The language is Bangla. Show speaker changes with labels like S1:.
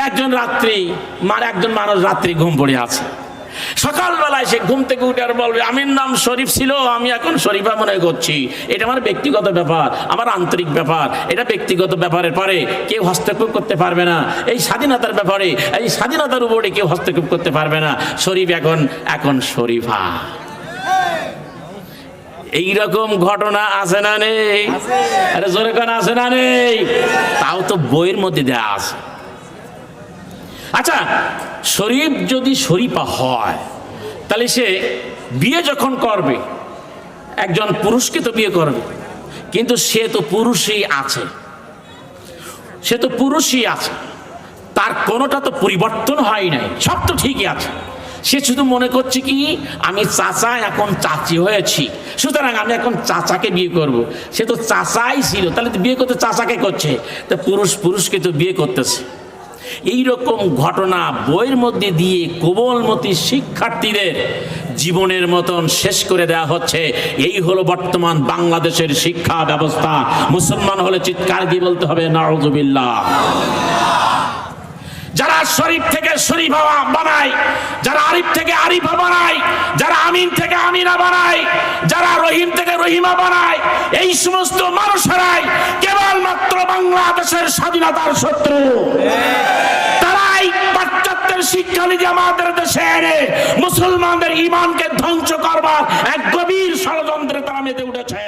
S1: একজন রাত্রি মানে একজন মানুষ রাত্রি ঘুম পড়ে আছে। সকালবেলায় সে ঘুম থেকে উঠে আর বলবে, আমির নাম শরীফ ছিল, আমি এখন শরীফা মনে করছি। এটা আমার ব্যক্তিগত ব্যাপার, আমার আন্তরিক ব্যাপার। এটা ব্যক্তিগত ব্যাপারের পরে কেউ হস্তক্ষেপ করতে পারবে না। এই স্বাধীনতার ব্যাপারে, এই স্বাধীনতার উপরে কেউ হস্তক্ষেপ করতে পারবে না। শরীফ এখন এখন শরীফা। এইরকম ঘটনা আছে না নেই? আরে জোরে কোন, আছে না নেই? তাও তো বইয়ের মধ্যে দেয়া আছে। আচ্ছা শরীফ যদি শরীফা হয়, তাহলে সে বিয়ে যখন করবে, একজন পুরুষকে তো বিয়ে করবে, কিন্তু সে তো পুরুষই আছে। সে তো পুরুষই আছে। তার কোনোটা তো পরিবর্তন হয় নাই, সব তো ঠিকই আছে। সে শুধু মনে করছে কি, আমি চাচা এখন চাচি হয়েছি, সুতরাং আমি এখন চাচাকে বিয়ে করব। সে তো চাচাই ছিল, তাহলে তো বিয়ে করতে চাচাকে করছে, তা পুরুষ পুরুষকে তো বিয়ে করতেছে। এই রকম ঘটনা বইয়ের মধ্যে দিয়ে কোমলমতি শিক্ষার্থীদের জীবনের মতন শেষ করে দেওয়া হচ্ছে। এই হলো বর্তমান বাংলাদেশের শিক্ষা ব্যবস্থা। মুসলমান হলে চিৎকার দিয়ে বলতে হবে নারজুবিল্লাহ যারা শরীফ থেকে শরীফা বানায়, যারা আরিফ থেকে আরিফা বানায়, যারা আমিন থেকে আমিনা বানায়, যারা রহিম থেকে রহিমা বানায়, এই সমস্ত মানুষেরাই কেবলমাত্র বাংলাদেশের স্বাধীনতার শত্রু। পাশ্চাত্যের শিক্ষা নিয়ে আমাদের দেশে এনে মুসলমানদের ইমানকে ধ্বংস করবার এক গভীর ষড়যন্ত্রে তারা মেতে উঠেছে।